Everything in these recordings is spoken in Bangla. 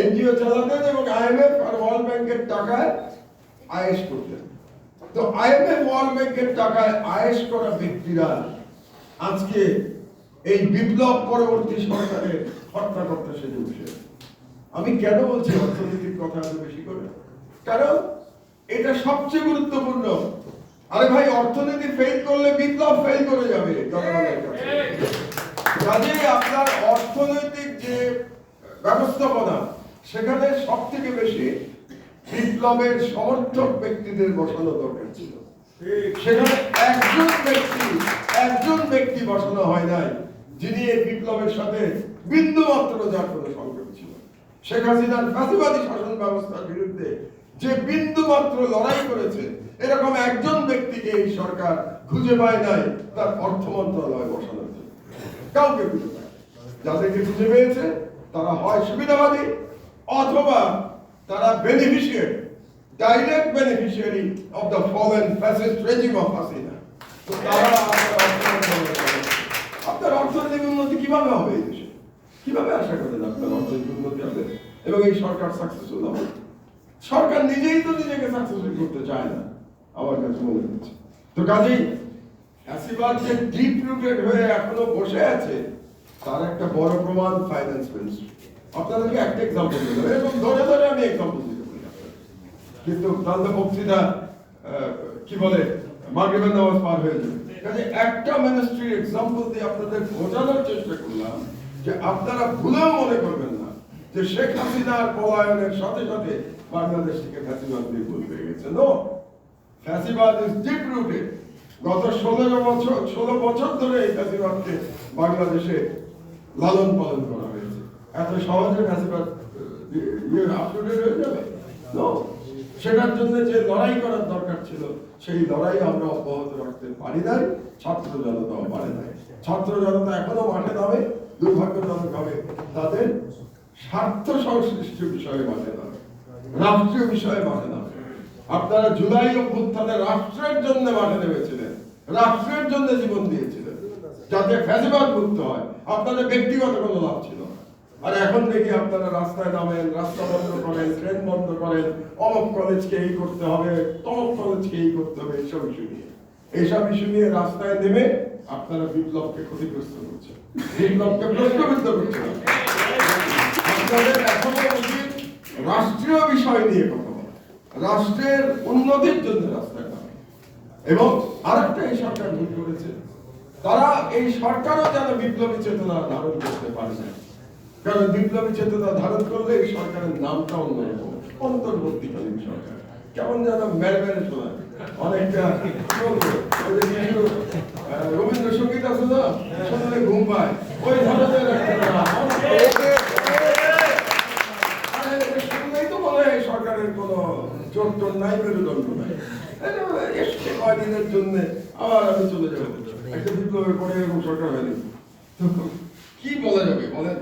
এনজিও চালাতেন এবং আইএমএফ আর ওয়ার্ল্ড ব্যাংকের টাকায় আয়েস করতেন। তো আইএমএফ ওয়ার্ল্ড ব্যাংকের টাকায় আয়েস করা ব্যক্তিরা আজকে এই বিপ্লব পরবর্তী সরকারের হত্যা করতে সেজে উঠছে। আমি কেন বলছি অর্থনীতির কথা এত বেশি করে? কারণ এটা সবচেয়ে গুরুত্বপূর্ণ। আরে ভাই অর্থনীতি ফেল করলে বিপ্লব ফেল করে যাবে জনগণের কাছে। কাজেই আপনার অর্থনৈতিক যে ব্যবস্থাপনা সেখানে সব থেকে বেশি বিপ্লবের সমর্থক ব্যক্তিদের বসানো দরকার ছিল। সেখানে একজন ব্যক্তি একজন ব্যক্তি বসানো হয় নাই যিনি এই বিপ্লবের সাথে বিন্দু মাত্র যার কোনো সংযোগ ছিল শেখ হাসিনার ফাঁসিবাদী শাসন ব্যবস্থার বিরুদ্ধে যে বিন্দু মাত্র লড়াই করেছে এরকম একজন ব্যক্তিকে এই সরকার খুঁজে পায় নাই তার অর্থ মন্ত্রণালয় বসানোর জন্য। কাউকে খুঁজে পায় যাদেরকে খুঁজে পেয়েছে তারা হয় সুবিধাবাদী অথবা তারা beneficiary direct beneficiary of the fallen fascist regime of Hasina তো তারা আপনার অর্থনৈতিক উন্নতি কীভাবে হবে এই দেশে? কীভাবে আশা করেন আপনার অর্থনৈতিক উন্নতি হবে এবং এই সরকার সাকসেসফুল হবে? সরকার নিজেই তো নিজেকে সাকসেসফুল করতে চায় না, আমার কাছে মনে হচ্ছে। তো কাজেই ফ্যাসিবাদ যে ডিপ রুটেড হয়ে এখনও বসে আছে, তার একটা বড় প্রমাণ ফাইন্যান্স মিনিস্ট্রি আপনাদেরকে একটা এক্সাম্পল দিলাম এরকম ধরে ধরে আমি এক্সাম্পল দিতে পারি। কিন্তু বক্তৃতা কি বলে নামাজ পার হয়ে যাবে কাজে একটা মিনিস্ট্রির এক্সাম্পল দিয়ে আপনাদের বোঝানোর চেষ্টা করলাম যে আপনারা ভুলেও মনে করবেন না যে শেখ হাসিনার পলায়নের সাথে সাথে বাংলাদেশ থেকে ফ্যাসিবাদ নির্মূল হয়ে গেছে। নো ফ্যাসিবাদ ইজ ডিপ গত ষোলো বছর ষোলো বছর ধরে এই ফ্যাসিবাদকে বাংলাদেশে লালন পালন করা এত সহজে ইয়ে হয়ে যাবে? সেটার জন্য যে লড়াই করার দরকার ছিল, সেই লড়াই আমরা অব্যাহত রাখতে পারি নাই, ছাত্র জনতাও পারে নাই। ছাত্র জনতা এখনও মাঠে তাদের স্বার্থ সংশ্লিষ্ট বিষয়ে মাঠে নামে, রাষ্ট্রীয় বিষয়ে মাঠে আপনারা জুলাই অভ্যুত্থানে রাষ্ট্রের জন্য মাঠে নেমেছিলেন, রাষ্ট্রের জন্য জীবন দিয়েছিলেন, যাতে ফ্যাসিবাদ মুক্ত হয়। আপনাদের ব্যক্তিগত কোনো লাভ ছিল না। আর এখন দেখি আপনারা রাস্তায় নামেন, রাস্তা বন্ধ করেন, ট্রেন বন্ধ করেন, অমক কলেজকে এই করতে হবে, তমক কলেজকে এই করতে হবে, এইসব ইস্যু নিয়ে। এইসব ইস্যু নিয়ে রাস্তায় নেমে আপনারা বিপ্লবকে ক্ষতিগ্রস্ত করছেন। বিপ্লবকে প্রশ্নবিদ্ধ করছেন। আপনাদের এখনও উচিত রাষ্ট্রীয় বিষয় নিয়ে কথা বলা। রাষ্ট্রের উন্নতির জন্য রাস্তায় নামা। এবং আরেকটা এই সরকার ভুল করেছে। তারা এই সরকারও যেন বিপ্লবী চেতনা ধারণ করতে পারে না। কারণ বিপ্লবী চেতনা ধারণ করলে এই সরকারের নামটা অন্যরকম অন্তর্বর্তীকালীন সরকার। কেমন যেন মেরে শোনা অনেকটা রবীন্দ্রসঙ্গীত আছে না শুনলে ঘুম পায়। ওই ধরনের তো সরকারের কোনো টোর নাই, মেরুদণ্ড নাই। এসছে কয়দিনের জন্য, আবার আমি চলে যাব। একটা বিপ্লবের পরে এরকম সরকার হয়নি। কি বলা যাবে, বলেন?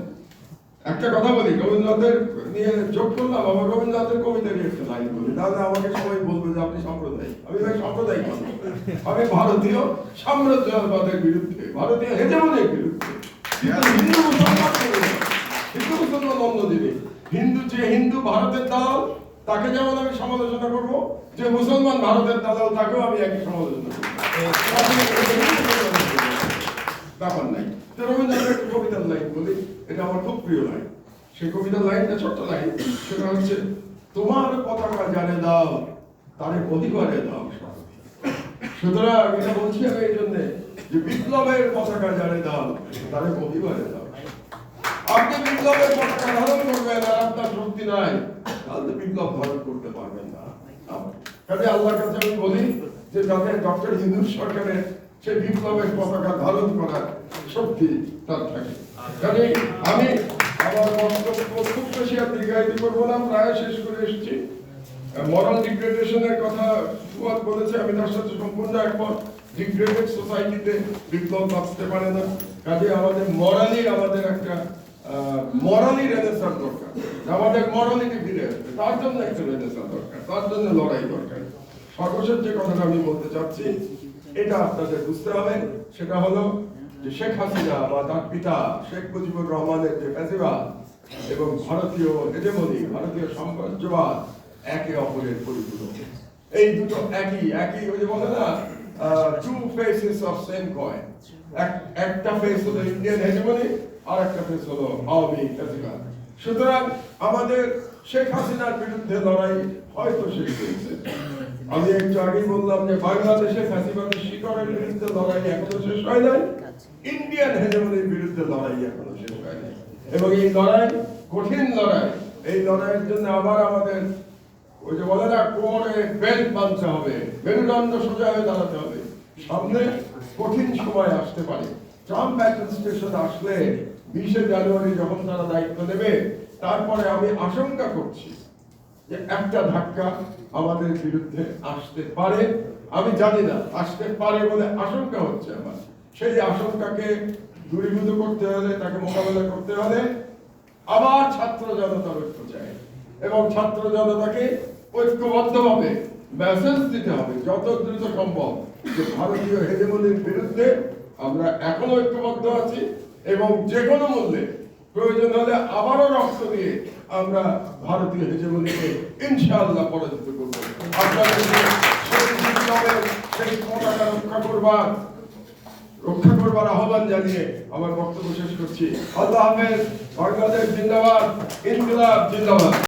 একটা কথা বলি, রবীন্দ্রনাথের নিয়ে যোগ করলাম আমার রবীন্দ্রনাথের কবিতা নিয়ে একটা লাইন বলি তাহলে আমাকে সবাই বলবে যে আপনি সাম্প্রদায়িক আমি ভাই সাম্প্রদায়িক। আমি ভারতীয়, সাম্রাজ্যবাদের বিরুদ্ধে, ভারতীয় হেজেমনের বিরুদ্ধে হিন্দু মুসলমান। হিন্দু মুসলমান হিন্দু যে হিন্দু ভারতের দালাল, তাকে যেমন আমি সমালোচনা করব, যে মুসলমান ভারতের দালাল, তাকেও আমি একই সমালোচনা করব ব্যাপার নাই। রবীন্দ্রনাথের একটা কবিতার লাইন বলি, এটা আমার খুব প্রিয় লাইন। সেই কবিতার লাইনটা ছোট্ট লাইন, সেটা হচ্ছে, তোমার পতাকা জানে দাও, তারে অধিকারে দাও সুতরাং এটা বলছি আমি এই জন্যে যে বিপ্লবের পতাকা জানে দাও অধিকারে দাও। আপনি বিপ্লবের পতাকা ধারণ করবেন, আর আপনার শক্তি নাই। তাহলে বিপ্লব ধারণ করতে পারবেন না। কাজে আল্লাহর কাছে আমি বলি যে যাতে ডক্টর হিন্দু সরকারের সেই বিপ্লবের পতাকা ধারণ করার শক্তি তার থাকে। কাজে আমি আমার বক্তব্য খুব বেশি আর দীর্ঘায়িত করব না প্রায় শেষ করে এসেছি। মরাল ডিগ্রেডেশনের কথা ফুয়াদ বলেছে, আমি তার সাথে সম্পূর্ণ একমত। ডিগ্রেডেড সোসাইটিতে বিপ্লব বাঁচতে পারে না। কাজে আমাদের মরালি আমাদের একটা মরালি রেনেসার দরকার। আমাদের মরালিটি ফিরে আসবে, তার জন্য একটা রেনেসার দরকার, তার জন্য লড়াই দরকার। সর্বশেষ যে কথাটা আমি বলতে চাচ্ছি এটা আপনাদের বুঝতে হবে, সেটা হলো যে শেখ হাসিনা বা তার পিতা শেখ মুজিবুর রহমানের যে ফ্যাসিবাদ এবং ভারতীয় হেজেমনি, ভারতীয় সাম্রাজ্যবাদ একে অপরের পরিপূরক। এই দুটো একই একই ওই যে বলে না two faces of same coin একটা ফেস হলো ইন্ডিয়ান হেজেমনি আর একটা ফেস হলো আওয়ামী ফেসিবাদ সুতরাং আমাদের শেখ হাসিনার বিরুদ্ধে লড়াই হয়তো শেষ হয়েছে। আমি একটু আগেই বললাম যে বাংলাদেশে ফ্যাসিবাদের শিকড়ের বিরুদ্ধে লড়াই এখনও শেষ হয় নাই। ইন্ডিয়ান হেজেমনির বিরুদ্ধে লড়াই এখনও শেষ হয় নাই। এবং এই লড়াই, কঠিন লড়াই, এই লড়াইয়ের জন্য আবার আমাদের ওই যে বলে না কোমরে বেল্ট বাঁধতে হবে, মেরুদণ্ড সোজা হয়ে দাঁড়াতে হবে। সামনে কঠিন সময় আসতে পারে। ট্রাম্প ব্যাটল স্টেশন আসলে বিশে জানুয়ারি যখন তারা দায়িত্ব নেবে তারপরে আমি আশঙ্কা করছি যে একটা ধাক্কা আমাদের বিরুদ্ধে আসতে পারে। আমি জানি না, আসতে পারে বলে আশঙ্কা হচ্ছে আমার। সেই আশঙ্কাকে দূরীভূত করতে হলে, তাকে মোকাবেলা করতে হলে আবার ছাত্র জনতার ঐক্য চাই এবং ছাত্র জনতাকে ঐক্যবদ্ধভাবে মেসেজ দিতে হবে, যত দ্রুত সম্ভব যে ভারতীয় হেজেমনির বিরুদ্ধে আমরা এখনও ঐক্যবদ্ধ আছি এবং যে কোনো মূল্যে প্রয়োজন হলে আবারও রক্ত দিয়ে আমরা ভারতীয় হেজেমনিকে ইনশাআল্লাহ পরাজিত করব। আপনাদের রক্ষা করবার রক্ষা করবার আহ্বান জানিয়ে আমার বক্তব্য শেষ করছি। আল্লাহ হাফেজ, বাংলাদেশ জিন্দাবাদ, ইনকিলাব জিন্দাবাদ।